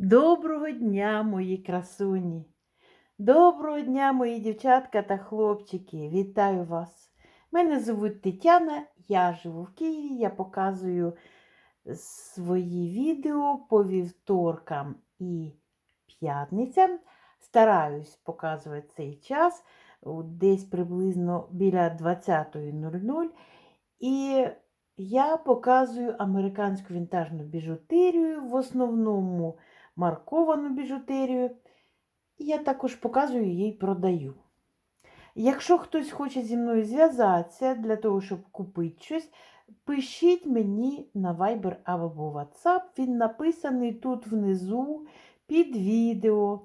Доброго дня, мої красуні! Доброго дня, мої дівчатка та хлопчики! Вітаю вас! Мене звуть Тетяна, я живу в Києві, я показую свої відео по вівторкам і п'ятницям. Стараюсь показувати цей час десь приблизно біля 20.00. І я показую американську вінтажну біжутерію, в основному марковану біжутерію. І я також показую і продаю. Якщо хтось хоче зі мною зв'язатися для того, щоб купити щось, пишіть мені на Viber або WhatsApp. Він написаний тут внизу під відео.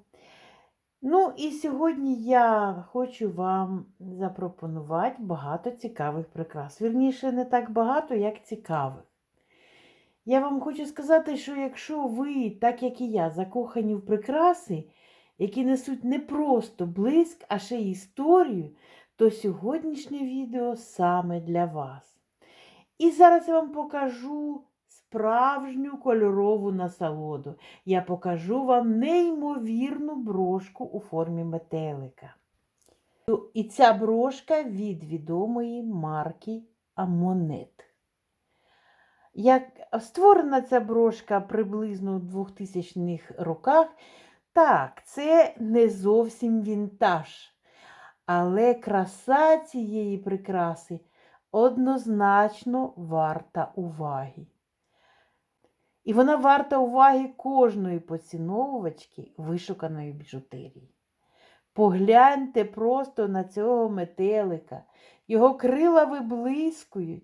Ну і сьогодні я хочу вам запропонувати багато цікавих прикрас. Вірніше, не так багато, як цікавих. Я вам хочу сказати, що якщо ви, так як і я, закохані в прикраси, які несуть не просто блиск, а ще й історію, то сьогоднішнє відео саме для вас. І зараз я вам покажу справжню кольорову насолоду. Я покажу вам неймовірну брошку у формі метелика. І ця брошка від відомої марки Амонет. Як створена ця брошка приблизно у 2000-х роках, так, це не зовсім вінтаж. Але краса цієї прикраси однозначно варта уваги. І вона варта уваги кожної поціновувачки вишуканої біжутерії. Погляньте просто на цього метелика. Його крила виблискують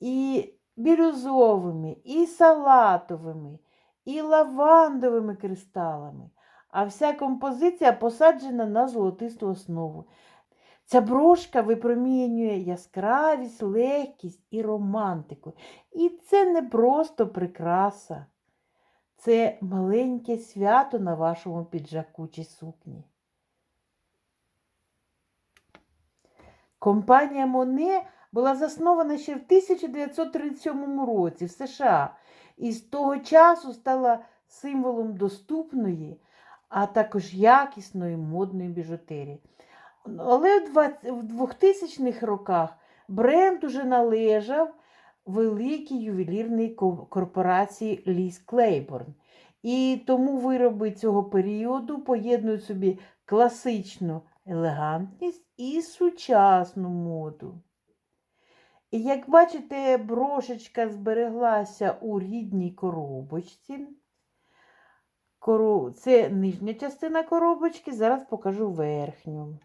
і бірюзовими, і салатовими, і лавандовими кристалами, а вся композиція посаджена на золотисту основу. Ця брошка випромінює яскравість, легкість і романтику. І це не просто прикраса, це маленьке свято на вашому піджаку чи сукні. Компанія Моне була заснована ще в 1937 році в США і з того часу стала символом доступної, а також якісної модної біжутерії. Але в 2000-х роках бренд уже належав великій ювелірній корпорації Ліс Клейборн. І тому вироби цього періоду поєднують собі класичну елегантність і сучасну моду. І як бачите, брошечка збереглася у рідній коробочці. Це нижня частина коробочки, зараз покажу верхню.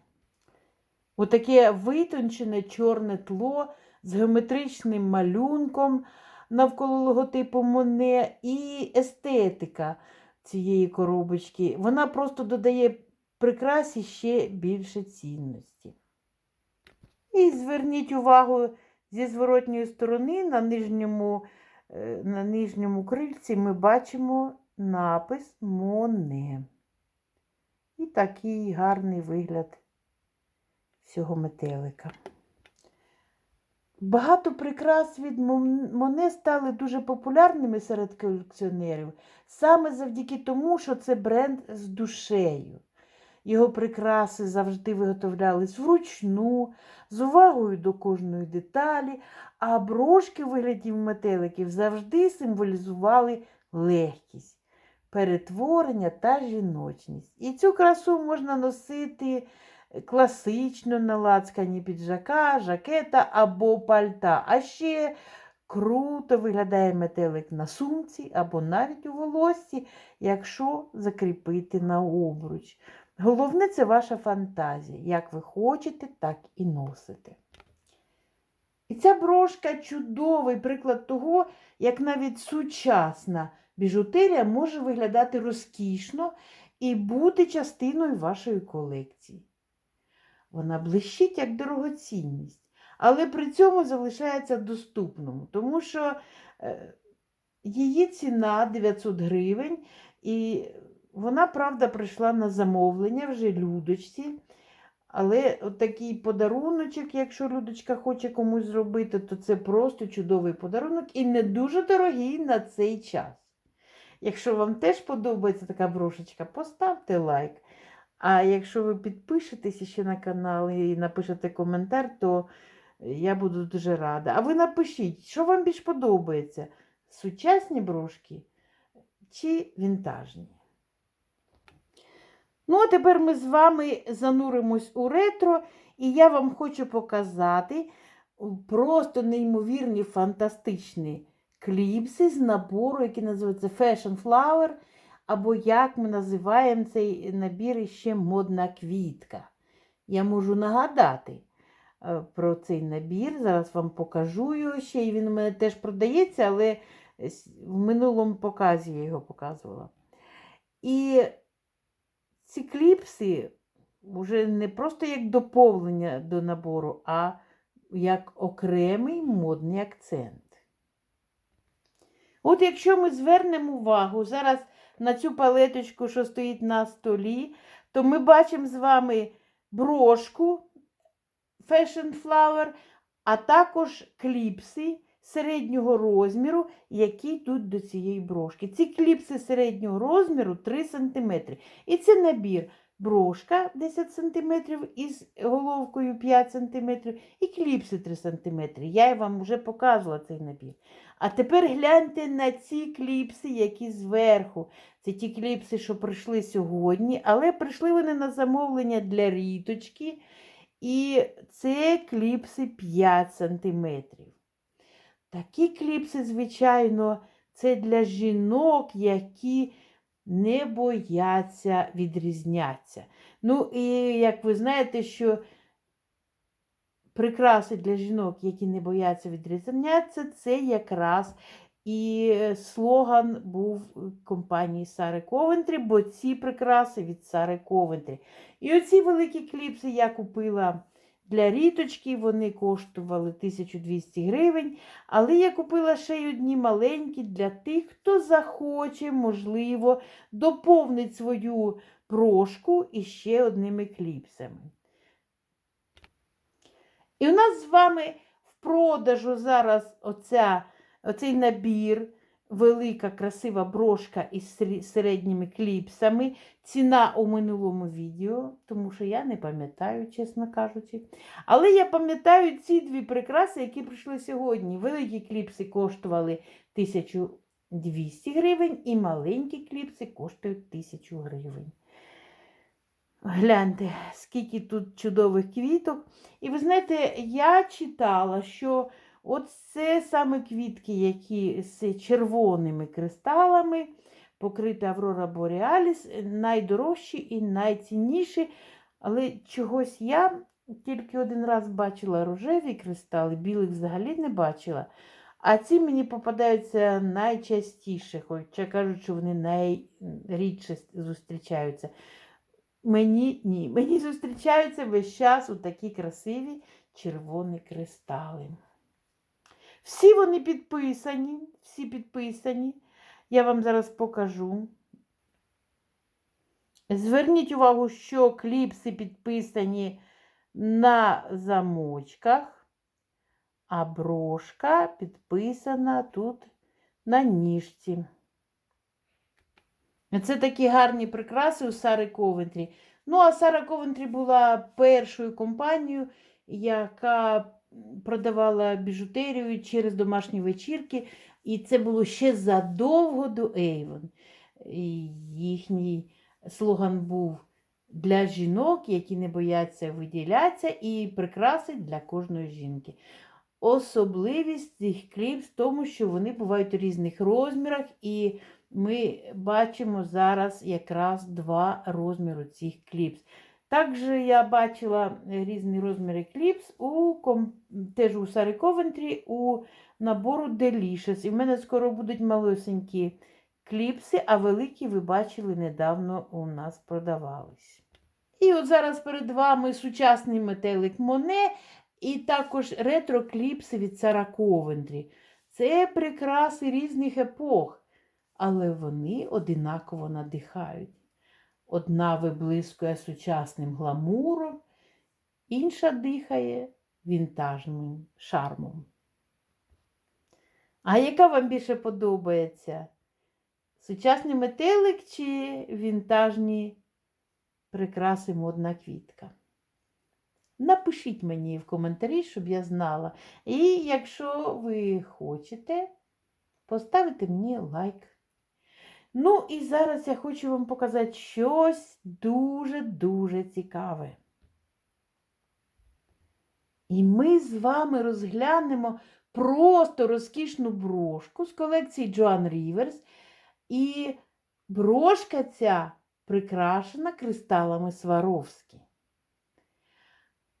Отаке витончене чорне тло з геометричним малюнком навколо логотипу Моне і естетика цієї коробочки. Вона просто додає прикрасі ще більше цінності. І зверніть увагу зі зворотньої сторони на нижньому, е, на нижньому крильці ми бачимо напис Моне. І такий гарний вигляд цього метелика. Багато прикрас від Моне стали дуже популярними серед колекціонерів саме завдяки тому, що це бренд з душею. Його прикраси завжди виготовлялись вручну, з увагою до кожної деталі, а брошки у вигляді метеликів завжди символізували легкість, перетворення та жіночність. І цю красу можна носити класично на лацкані піджака, жакета або пальта. А ще круто виглядає метелик на сумці або навіть у волоссі, якщо закріпити на обруч. Головне це ваша фантазія. Як ви хочете, так і носите. І ця брошка чудовий приклад того, як навіть сучасна біжутерія може виглядати розкішно і бути частиною вашої колекції. Вона блищить як дорогоцінність, але при цьому залишається доступною, тому що е, її ціна 900 гривень, і вона, правда, прийшла на замовлення вже людочці. Але такий подаруночок, якщо людочка хоче комусь зробити, то це просто чудовий подарунок і не дуже дорогий на цей час. Якщо вам теж подобається така брошечка, поставте лайк. А якщо ви підпишетеся ще на канал і напишете коментар, то я буду дуже рада. А ви напишіть, що вам більш подобається: сучасні брошки чи вінтажні? Ну, а тепер ми з вами зануримось у ретро, і я вам хочу показати просто неймовірні фантастичні кліпси з набору, який називається Fashion Flower, або як ми називаємо цей набір ще модна квітка. Я можу нагадати е, про цей набір. Зараз вам покажу його ще. І він у мене теж продається, але в минулому показі я його показувала. І ці кліпси вже не просто як доповнення до набору, а як окремий модний акцент. От якщо ми звернемо увагу зараз на цю палеточку, що стоїть на столі, то ми бачимо з вами брошку Fashion Flower, а також кліпси середнього розміру, які йдуть до цієї брошки. Ці кліпси середнього розміру 3 см. І це набір брошка 10 см із головкою 5 см і кліпси 3 см. Я вам вже показувала цей набір. А тепер гляньте на ці кліпси, які зверху. Це ті кліпси, що прийшли сьогодні, але прийшли вони на замовлення для ріточки. І це кліпси 5 см. Такі кліпси, звичайно, це для жінок, які не бояться відрізняться. Ну, і як ви знаєте, що прикраси для жінок, які не бояться відрізняться, це якраз і е, слоган був компанії Сари Ковентрі, бо ці прикраси від Сари Ковентрі. І оці великі кліпси я купила для ріточки, вони коштували 1200 гривень. Але я купила ще й одні маленькі для тих, хто захоче, можливо, доповнить свою прошку іще одними кліпсами. І у нас з вами в продажу зараз оця, оцей набір, велика красива брошка із середніми кліпсами. Ціна у минулому відео, тому що я не пам'ятаю, чесно кажучи. Але я пам'ятаю ці дві прикраси, які прийшли сьогодні. Великі кліпси коштували 1200 гривень, і маленькі кліпси коштують 1000 гривень. Гляньте, скільки тут чудових квіток. І ви знаєте, я читала, що от це саме квітки, які з червоними кристалами, покрита Аврора Бореаліс, найдорожчі і найцінніші. Але чогось я тільки один раз бачила рожеві кристали, білих взагалі не бачила. А ці мені попадаються найчастіше, хоча кажуть, що вони найрідше зустрічаються. Мені ні. Мені зустрічаються весь час у такі красиві червоні кристали. Всі вони підписані, всі підписані. Я вам зараз покажу. Зверніть увагу, що кліпси підписані на замочках, а брошка підписана тут на ніжці. Це такі гарні прикраси у Сари Ковентрі. Ну, а Сара Ковентрі була першою компанією, яка продавала біжутерію через домашні вечірки. І це було ще задовго до Avon. Їхній слоган був для жінок, які не бояться виділятися, і прикраси для кожної жінки. Особливість цих кліпс в тому, що вони бувають у різних розмірах, і ми бачимо зараз якраз два розміри цих кліпс. Також я бачила різні розміри кліпс у, теж у Сари Ковентрі у набору Delicious. І в мене скоро будуть малесенькі кліпси, а великі, ви бачили, недавно у нас продавались. І от зараз перед вами сучасний метелик Моне і також ретро-кліпси від Сара Ковентрі. Це прикраси різних епох але вони одинаково надихають. Одна виблискує сучасним гламуром, інша дихає вінтажним шармом. А яка вам більше подобається? Сучасний метелик чи вінтажні прикраси модна квітка? Напишіть мені в коментарі, щоб я знала. І якщо ви хочете, поставити мені лайк. Ну і зараз я хочу вам показати щось дуже-дуже цікаве. І ми з вами розглянемо просто розкішну брошку з колекції Джоан Ріверс. І брошка ця прикрашена кристалами Сваровські.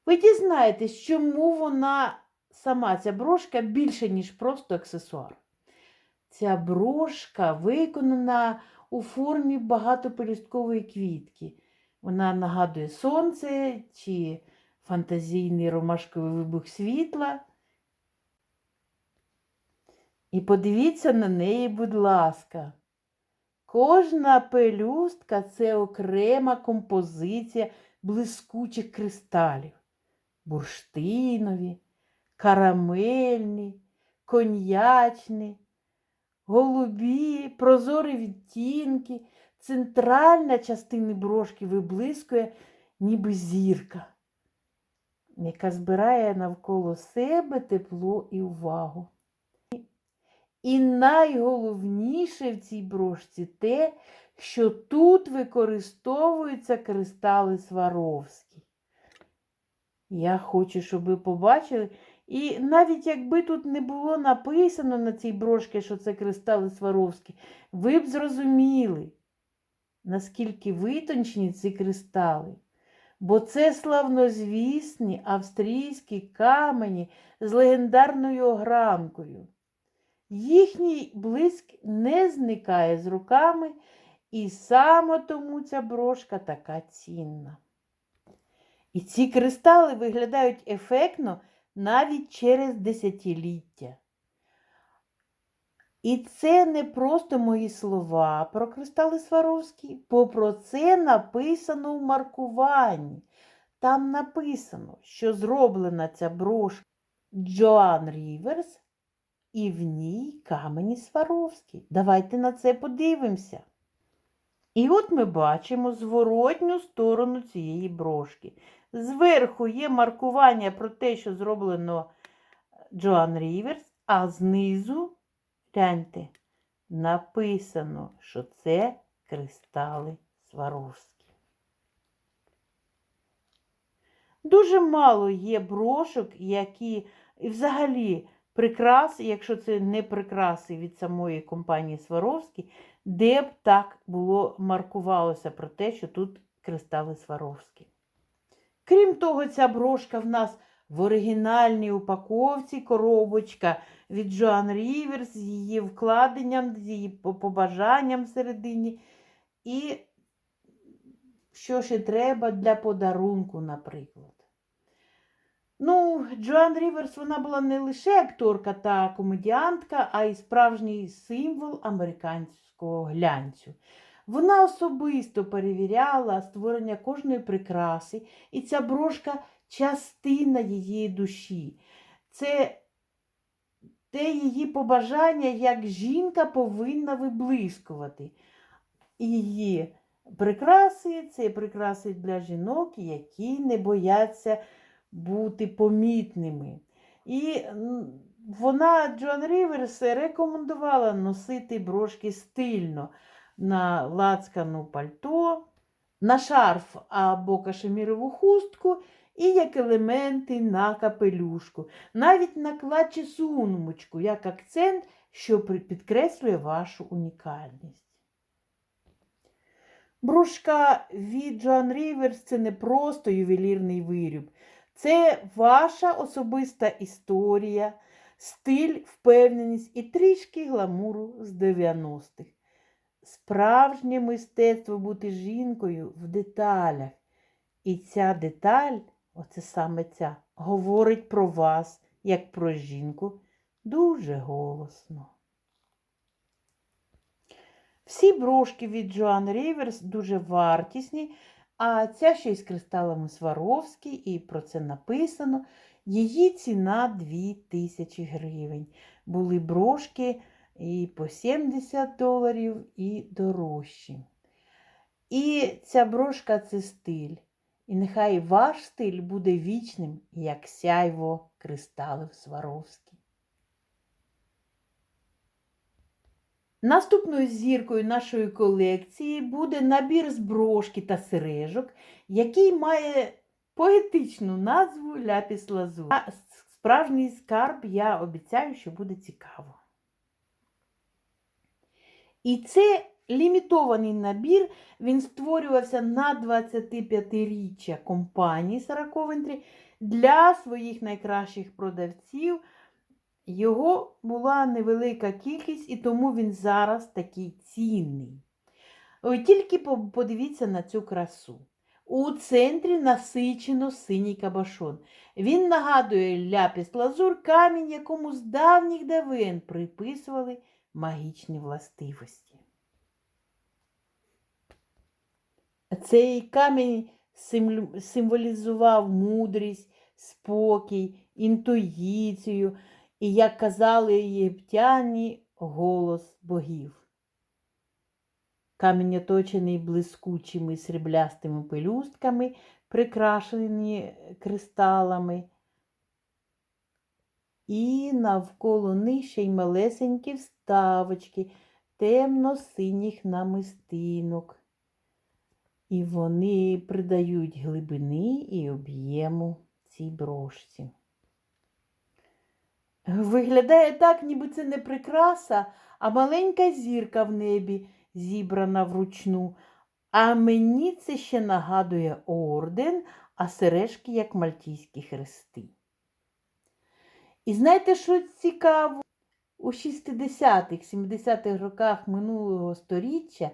Ви дізнаєтесь, чому вона сама ця брошка більше, ніж просто аксесуар. Ця брошка виконана у формі багатопелюсткової квітки. Вона нагадує сонце чи фантазійний ромашковий вибух світла. І подивіться на неї, будь ласка. Кожна пелюстка це окрема композиція блискучих кристалів. Бурштинові, карамельні, коньячні, голубі, прозорі відтінки. Центральна частина брошки виблискує, ніби зірка, яка збирає навколо себе тепло і увагу. І найголовніше в цій брошці те, що тут використовуються кристали Сваровські. Я хочу, щоб ви побачили. І навіть якби тут не було написано на цій брошці, що це кристали Сваровські, ви б зрозуміли, наскільки витончені ці кристали. Бо це славнозвісні австрійські камені з легендарною огранкою. Їхній блиск не зникає з руками, і саме тому ця брошка така цінна. І ці кристали виглядають ефектно навіть через десятиліття. І це не просто мої слова про кристали Сваровські, бо про це написано в маркуванні. Там написано, що зроблена ця брошка Джоан Ріверс і в ній камені Сваровські. Давайте на це подивимося. І от ми бачимо зворотню сторону цієї брошки. Зверху є маркування про те, що зроблено Джоан Ріверс, а знизу, гляньте, написано, що це кристали Сваровські. Дуже мало є брошок, які і взагалі прикраси, якщо це не прикраси від самої компанії Сваровські, де б так було маркувалося про те, що тут кристали Сваровські. Крім того, ця брошка в нас в оригінальній упаковці коробочка від Джоан Ріверс з її вкладенням, з її побажанням всередині. І що ще треба для подарунку, наприклад. Ну, Джоан Ріверс вона була не лише акторка та комедіантка, а й справжній символ американського глянцю. Вона особисто перевіряла створення кожної прикраси, і ця брошка частина її душі. Це те її побажання, як жінка повинна виблискувати. Її прикраси це прикраси для жінок, які не бояться бути помітними. І вона, Джоан Ріверс, рекомендувала носити брошки стильно на лацкану пальто, на шарф або кашемірову хустку і як елементи на капелюшку, навіть на клатчі сумочку, як акцент, що підкреслює вашу унікальність. Брошка від Джоан Ріверс це не просто ювелірний виріб. Це ваша особиста історія, стиль, впевненість і трішки гламуру з 90-х. Справжнє мистецтво бути жінкою в деталях. І ця деталь, оце саме ця, говорить про вас, як про жінку, дуже голосно. Всі брошки від Джоан Ріверс дуже вартісні, а ця ще й з кристалами Сваровські, і про це написано. Її ціна 2000 гривень. Були брошки і по 70 доларів, і дорожчі. І ця брошка це стиль. І нехай ваш стиль буде вічним, як сяйво кристалів Сваровський. Наступною зіркою нашої колекції буде набір з брошки та сережок, який має поетичну назву Ляпіс Лазур. А справжній скарб я обіцяю, що буде цікаво. І це лімітований набір, він створювався на 25-річчя компанії Сара Ковентрі для своїх найкращих продавців. Його була невелика кількість, і тому він зараз такий цінний. Тільки подивіться на цю красу. У центрі насичено синій кабашон. Він нагадує ляпіс лазур камінь, якому з давніх давен приписували магічні властивості. Цей камінь символізував мудрість, спокій, інтуїцію і, як казали єгиптяні, голос богів. Камінь оточений блискучими сріблястими пелюстками, прикрашені кристалами, і навколо них й малесенькі вставочки темно-синіх намистинок. І вони придають глибини і об'єму цій брошці. Виглядає так, ніби це не прикраса, а маленька зірка в небі, зібрана вручну. А мені це ще нагадує орден, а сережки як мальтійські хрести. І знаєте, що цікаво? У 60-х, 70-х роках минулого століття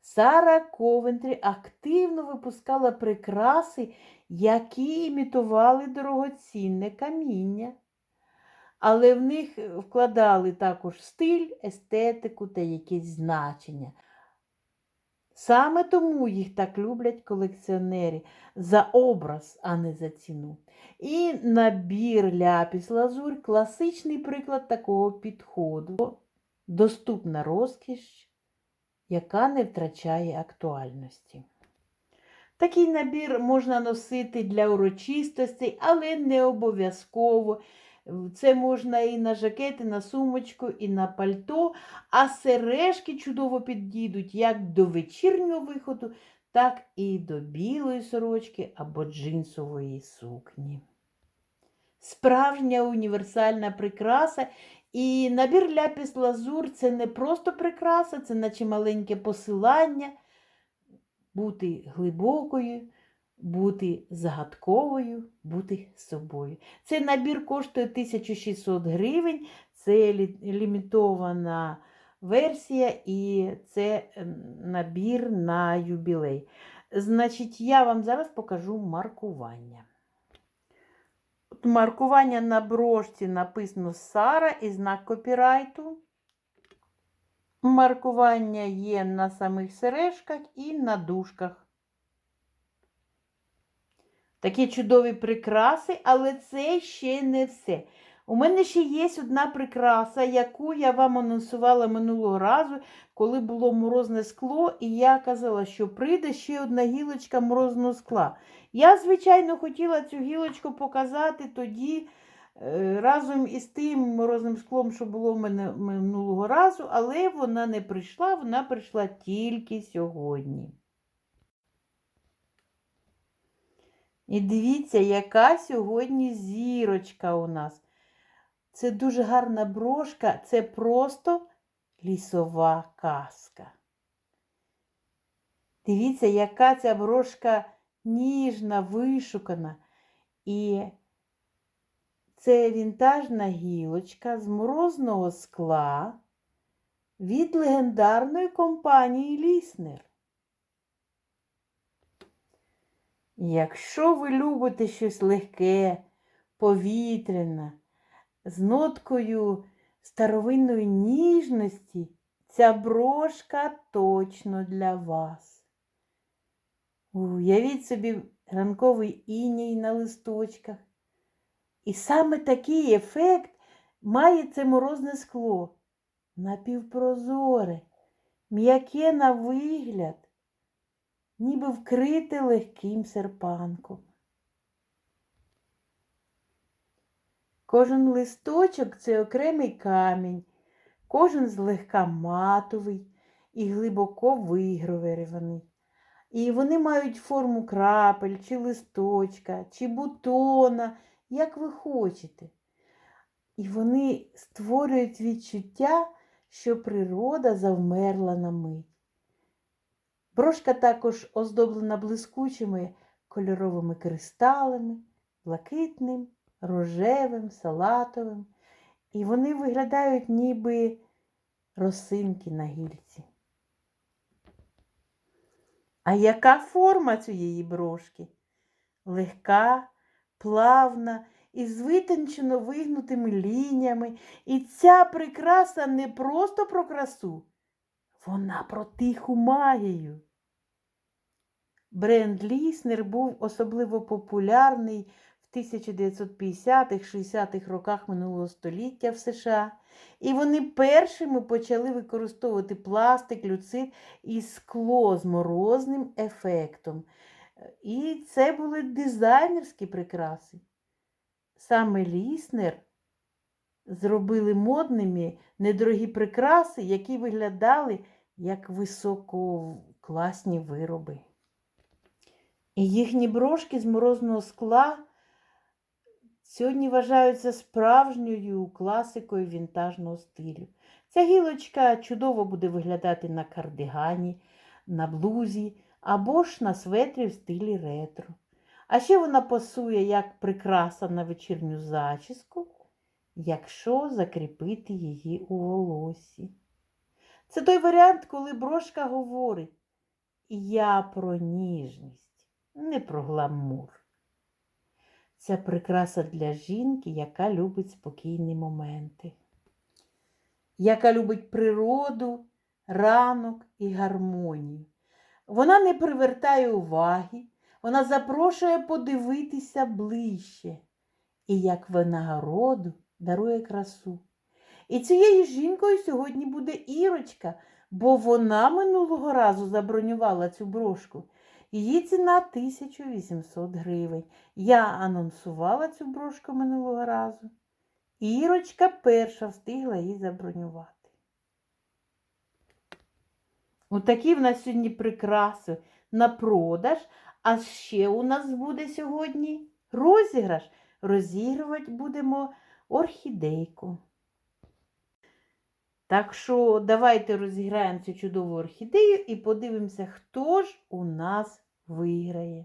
Сара Ковентрі активно випускала прикраси, які імітували дорогоцінне каміння. Але в них вкладали також стиль, естетику та якісь значення. Саме тому їх так люблять колекціонери за образ, а не за ціну. І набір ляпіс лазурь класичний приклад такого підходу. Доступна розкіш, яка не втрачає актуальності. Такий набір можна носити для урочистостей, але не обов'язково. Це можна і на жакет, і на сумочку, і на пальто, а сережки чудово підійдуть як до вечірнього виходу, так і до білої сорочки або джинсової сукні. Справжня універсальна прикраса. І набір ляпіс лазур це не просто прикраса, це наче маленьке посилання, бути глибокою, бути загадковою, бути собою. Цей набір коштує 1600 гривень, це лімітована версія і це набір на юбілей. Значить, я вам зараз покажу маркування. Маркування на брошці написано Сара і знак копірайту. Маркування є на самих сережках і на дужках. Такі чудові прикраси, але це ще не все. У мене ще є одна прикраса, яку я вам анонсувала минулого разу, коли було морозне скло, і я казала, що прийде ще одна гілочка морозного скла. Я, звичайно, хотіла цю гілочку показати тоді е, разом із тим морозним склом, що було в мене минулого разу, але вона не прийшла, вона прийшла тільки сьогодні. І дивіться, яка сьогодні зірочка у нас. Це дуже гарна брошка, це просто лісова казка. Дивіться, яка ця брошка ніжна, вишукана. І це вінтажна гілочка з морозного скла від легендарної компанії Ліснер. Якщо ви любите щось легке, повітряне, з ноткою старовинної ніжності, ця брошка точно для вас. Уявіть собі ранковий іній на листочках. І саме такий ефект має це морозне скло. напівпрозоре, м'яке на вигляд, ніби вкрите легким серпанком. Кожен листочок це окремий камінь, кожен злегка матовий і глибоко вигравірований. І вони мають форму крапель, чи листочка, чи бутона, як ви хочете. І вони створюють відчуття, що природа завмерла на мить. Брошка також оздоблена блискучими кольоровими кристалами, блакитним, рожевим, салатовим, і вони виглядають ніби росинки на гільці. А яка форма цієї брошки? Легка, плавна, із витончено вигнутими лініями. І ця прикраса не просто про красу, вона про тиху магію. Бренд Ліснер був особливо популярний в 1950-60-х роках минулого століття в США, і вони першими почали використовувати пластик, люцит і скло з морозним ефектом. І це були дизайнерські прикраси. Саме Ліснер зробили модними недорогі прикраси, які виглядали як висококласні вироби. І їхні брошки з морозного скла сьогодні вважаються справжньою класикою вінтажного стилю. Ця гілочка чудово буде виглядати на кардигані, на блузі або ж на светрі в стилі ретро. А ще вона пасує як прикраса на вечірню зачіску, якщо закріпити її у волосі. Це той варіант, коли брошка говорить Я про ніжність, не про гламур. Це прикраса для жінки, яка любить спокійні моменти, яка любить природу, ранок і гармонію. Вона не привертає уваги, вона запрошує подивитися ближче і як винагороду дарує красу. І цією жінкою сьогодні буде Ірочка, бо вона минулого разу забронювала цю брошку. Її ціна 1800 гривень. Я анонсувала цю брошку минулого разу. Ірочка перша встигла її забронювати. Отакі в нас сьогодні прикраси на продаж. А ще у нас буде сьогодні розіграш. Розігрувати будемо орхідейку. Так що давайте розіграємо цю чудову орхідею і подивимося, хто ж у нас виграє.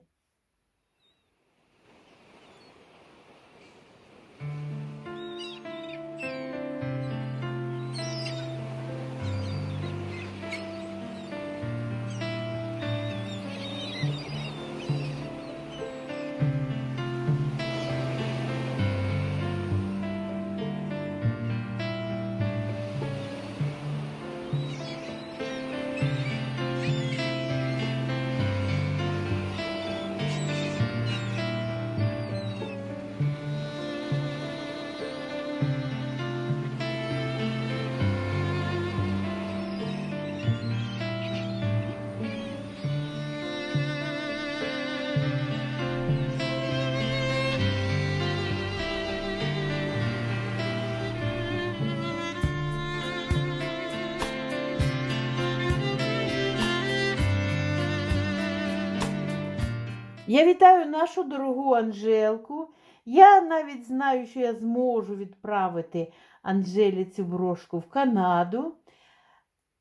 Я вітаю нашу дорогу Анжелку. Я навіть знаю, що я зможу відправити Анжелі цю брошку в Канаду.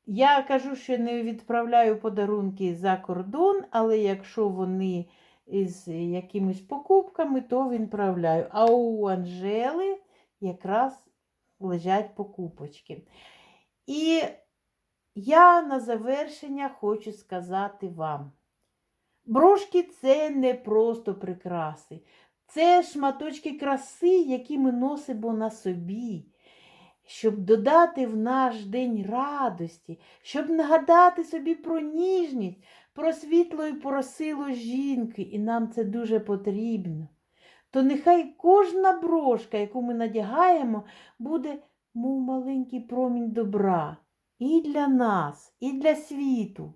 Я кажу, що не відправляю подарунки за кордон, але якщо вони з якимись покупками, то відправляю. А у Анжели якраз лежать покупочки. І я на завершення хочу сказати вам. Брошки це не просто прикраси, це шматочки краси, які ми носимо на собі, щоб додати в наш день радості, щоб нагадати собі про ніжність, про світло і про силу жінки, і нам це дуже потрібно. То нехай кожна брошка, яку ми надягаємо, буде мов маленький промінь добра і для нас, і для світу.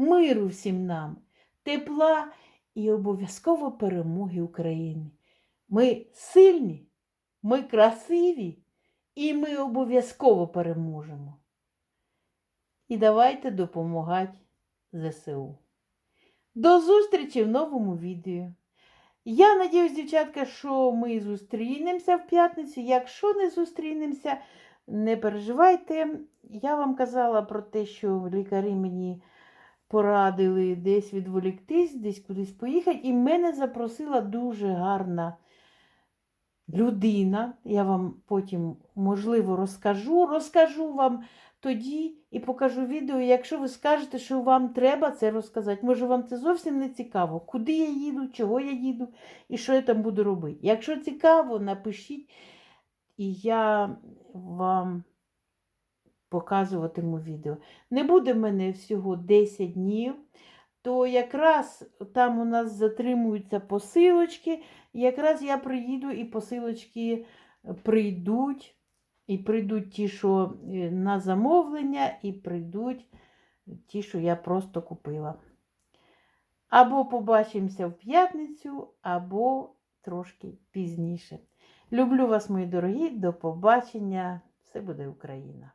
Миру всім нам, тепла і обов'язково перемоги України. Ми сильні, ми красиві, і ми обов'язково переможемо. І давайте допомагати ЗСУ. До зустрічі в новому відео. Я надіюсь, дівчатка, що ми зустрінемося в п'ятницю. Якщо не зустрінемося, не переживайте. Я вам казала про те, що лікарі мені порадили десь відволіктись, десь кудись поїхати. І мене запросила дуже гарна людина. Я вам потім, можливо, розкажу. Розкажу вам тоді і покажу відео, якщо ви скажете, що вам треба це розказати. Може, вам це зовсім не цікаво, куди я їду, чого я їду і що я там буду робити. Якщо цікаво, напишіть, і я вам показуватиму відео. Не буде в мене всього 10 днів, то якраз там у нас затримуються посилочки, якраз я приїду і посилочки прийдуть. І прийдуть ті, що е, на замовлення, і прийдуть ті, що я просто купила. Або побачимося в п'ятницю, або трошки пізніше. Люблю вас, мої дорогі, до побачення. Все буде Україна!